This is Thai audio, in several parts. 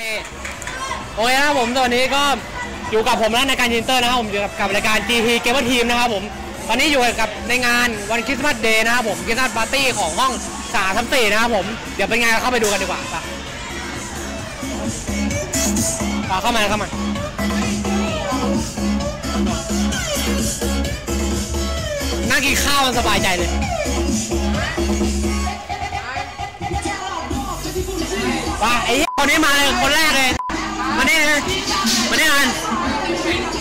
คโอเคนะครับผมตอนนี้ก็อยู่กับผมแล้วในการยินเตอร์นะครับผมอยู่กับกับรายการ GT Gamer Team นะครับผมตอนนี้อยู่กับในงานวันคริสต์มาสเดย์นะครับผมคริสต์มาสปาร์ตี้ของห้องสาทับสี่นะครับผมเดี๋ยวเป็นไงเข้าไปดูกันดีกว่าไปไปเข้ามาเข้ามานั่งกินข้าวมันสบายใจเลยว่าไอ้เหี้ย คนนี้มาเลยคนแรกเลยมานี่เลยมานี่กัน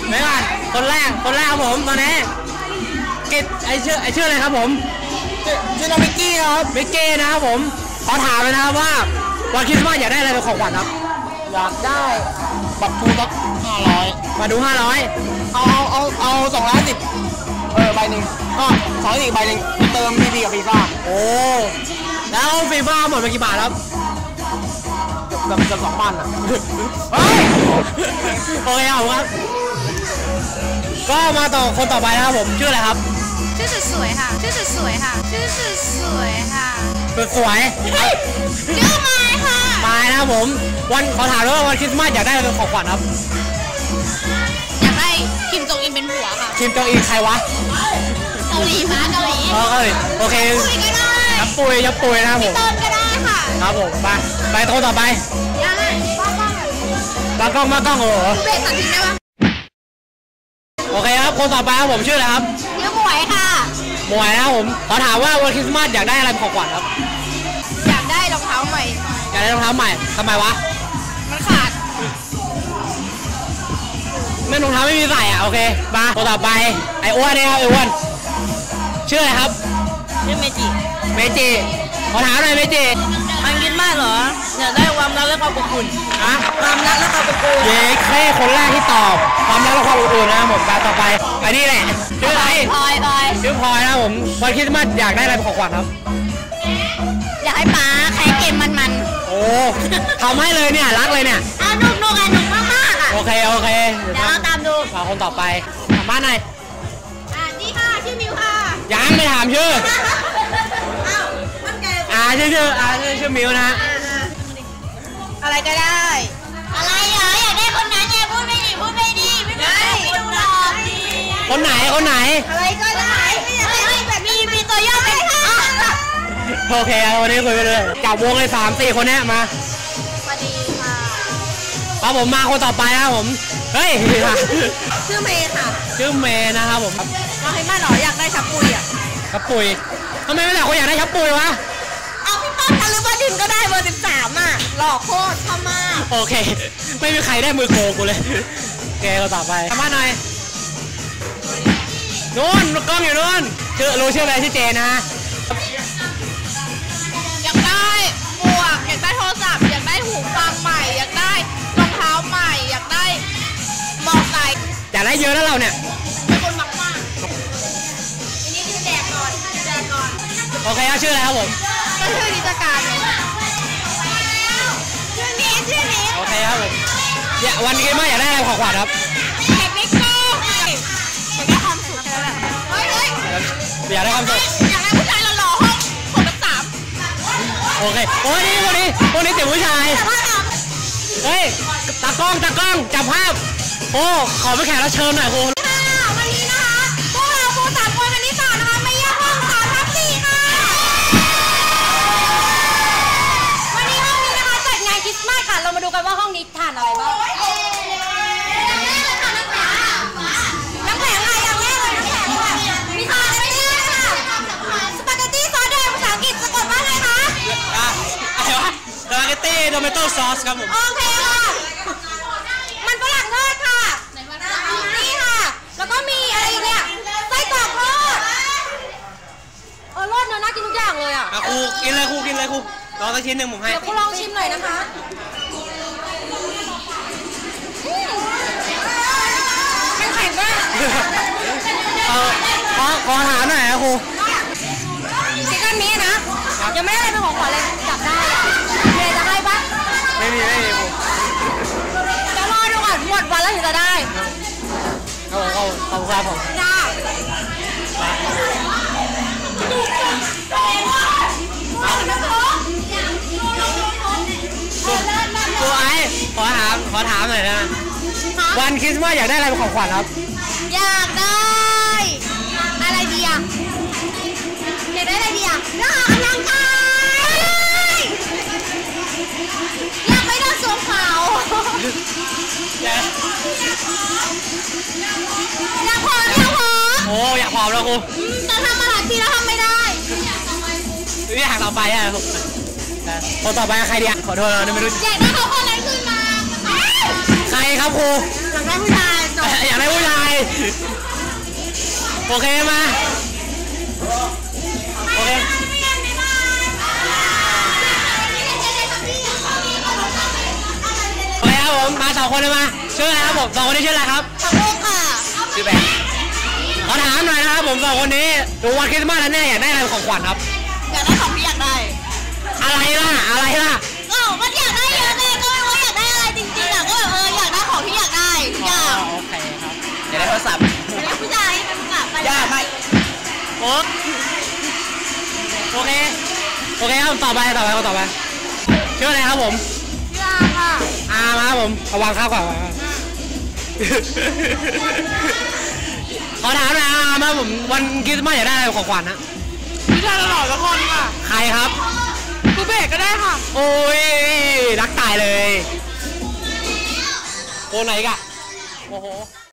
ไม่กันคนแรกคนแรกครับผมตอนนี้กิจไอชื่อไอชื่ออะไรครับผมชื่อน้องมิกกี้ครับมิกเก้นะครับผมขอถามเลยนะครับว่าวันคริสต์มาสอยากได้อะไรเป็นของขวัญครับอยากได้บัตรทูสักห้าร้อยมาดู500เอาเอาเอาเอาสองร้อยสิบเออใบหนึ่งก็สองร้อยสิบใบหนึ่งเติมพีพีกับฟีฟ่าโอ้แล้วฟีฟ่าหมดไปกี่บาทครับ เกือบเกือบเกือบสองพันอะเฮ้ยโอเคครับผมครับ ก็มาต่อคนต่อไปนะครับผมชื่ออะไรครับชื่อสวยๆค่ะชื่อสวยๆค่ะชื่อสวยๆค่ะสวยชื่อไม้ค่ะๆมานะครับผม วันขอถามด้วยว่าวันคริสต์มาสอยากได้อะไรเป็นของขวัญครับอยากได้คิมจองอินเป็นผัวค่ะคิมจองอีใครวะเกาหลีมาเกาหลีอ๋อเอ้ยโอเคคุยก็ได้ยับปุยยับปุยนะครับผมเติมก็ได้ ค่ะครับผมไปไปโต๊ะต่อไปยังไงบ้าบ้ามากล้องมากล้องโอ้โหเบรกตัดทิ้งได้ปะโอเคครับคนต่อไปครับผมชื่ออะไรครับชื่อหมวยค่ะหมวยนะครับผมขอถามว่าวันคริสต์มาสอยากได้อะไรเป็นของขวัญครับอยากได้รองเท้าใหม่อยากได้รองเท้าใหม่ทำไมวะมันขาดไม่รองเท้าไม่มีใส่อะโอเคมาคนต่อไปไอ้อ้วนเนี่ยครับไอ้อ้วนชื่ออะไรครับชื่อเมจิเมจิ ขอถามหน่อยเมจิมันกินมากเหรออยากได้ความรักและความอบอุ่นอะความรักและความอบอุ่นเย้แค่คนแรกที่ตอบความรักและความอบอุ่นนะครับผมการต่อไปอันนี้แหละชื่ออะไรพลอยพลอยชื่อพลอยนะครับผมวันคริสต์มาสอยากได้อะไรเป็นของขวัญครับอยากให้ป๊าแข่เกมมันโอ้ทำให้เลยเนี่ยรักเลยเนี่ยๆอะหนุกหนุกอะหนุกมากๆอะโอเคโอเคเดี๋ยวเราตามดูมาคนต่อไปถามบ้านหน่อยอะนี่ค่ะชื่อมิวค่ะยังไม่ถามชื่ออ้าวมันแก อ่าชื่อชื่ออ่าชื่อชื่อมิวนะฮะอะไรก็ได้ อะไรเหรออยากได้คนนั้นไงพูดไม่ดีพูดไม่ดีไม่ได้พูดหรอกคนไหนคนไหน อะไรก็ได้แบบมีมีตัวย่อเป็นค่ะโอเคเอาวันนี้คุยไปเลยจับวงเลยสามสี่คนเนี้ยมาสวัสดีค่ะครับผมมาคนต่อไปนะครับผมเฮ้ยชื่อเมย์ค่ะชื่อเมย์นะครับผมเราให้มาหรออยากได้ชับปุยอะกระปุยทำไมไม่แต่คนอยากได้ชับปุยวะเอาพี่ป้อมทะลุบดินก็ได้เบอร์สิบสามอะ หล่อโคตรชอบมากโอเค ไม่มีใครได้มือโกงกูเลยโอเคคนต่อไปทำบ้านหน่อยนู่นกล้องอยู่นู่นชื่อรู้ชื่ออะไรชื่อเจนะฮะอยากได้หมวกอยากได้โทรศัพท์อยากได้หูฟังใหม่ อยากได้รองเท้าใหม่ อยากได้มอไซค์อยากได้เยอะแล้วเราเนี่ยเป็นคนมักมากอันนี้คือแดกก่อนแดกก่อนโอเคเอาชื่ออะไรครับผม ก็ชื่อนิจการไงชื่อนี้ชื่อนี้โอเคครับผมเนี่ยวันนี้ไม่อยากได้อะไรของขวัญครับเทคนิคโก้อยากได้ความสุขแค่นั้นแหละเฮ้ยเฮ้ยอยากได้ความสุขอยากได้ผู้ชายหล่อๆห้องหกกับสามโอเคโอ้ยนี่คนนี้คนนี้เสียงผู้ชายแต่ว่าถามเฮ้ยตากล้องตากล้องจับภาพ โอ้ขอไปแขกรับเชิญหน่อยครู โดเมโต้ซอสครับผมโอเคค่ะ มันฝรั่งทอดค่ะ นี่ค่ะ แล้วก็มีอะไรอีกเนี่ย ไส้กรอกทอดเออรสเนอะน่ากินทุกอย่างเลยอะอะครูกินเลยครูกินเลยครูรอสักชิ้นหนึ่งผมให้ เดี๋ยวกูลองชิมหน่อยนะคะอืมแข็งๆมาก เออขอขอถามหน่อยนะครู อบคุณครับผมจ้าครูไอ้ามขอถามหน่อยนะ วันคริสต์มาสอยากได้อะไรเป็นของขวัญครับ อยากได้ อะไรดีอะอยากได้อะไรดีอะ อ้อยากผอมแล้วครูอืมแต่ทำมาหลายปีแล้วทำไม่ได้นี่อยากต่อไปอะผมคนต่อไปใครดีอะขอโทษนะไม่รู้อยากได้เขาคนนั้นขึ้นมาใครครับครูอยากได้ผู้ชายจบอยากได้ผู้ชายโอเคมาโอเคโอเคครับผมมาสองคนเลยมาชื่ออะไรครับผมสองคนนี้ชื่ออะไรครับขอบคุณค่ะชื่อแบงค์ ขอถามหน่อยนะครับผมสองคนนี้ดูวันคริสต์มาสแล้วเนี่ยอยากได้อะไรเป็นของขวัญครับ อยากได้ของที่อยากได้อะไรล่ะอะไรล่ะก็มันอยากได้เยอะเลยก็ไม่ว่าอยากได้อะไรจริงๆอะก็แบบเอออยากได้ของที่อยากได้ทุกอย่างโอเคครับอยากได้โทรศัพท์อยากได้ผู้ชายเป็นผู้ชายไปย่าไม่โอ๊ตโอเคโอเคครับต่อไปต่อไปต่อไปชื่ออะไรครับผมยาค่ะอามาครับผมเอาวางข้าวก่อนวาง ข้าวขอถามหนะอามาผมวันคริสต์มาสอยากได้อะไรเป็นของขวัญนะพี่ชายตลอดละคนค่ะใครครับกูเบรกก็ได้ค่ะ โอ้ยรักตายเลยโอ้ไหนกะโอ้โห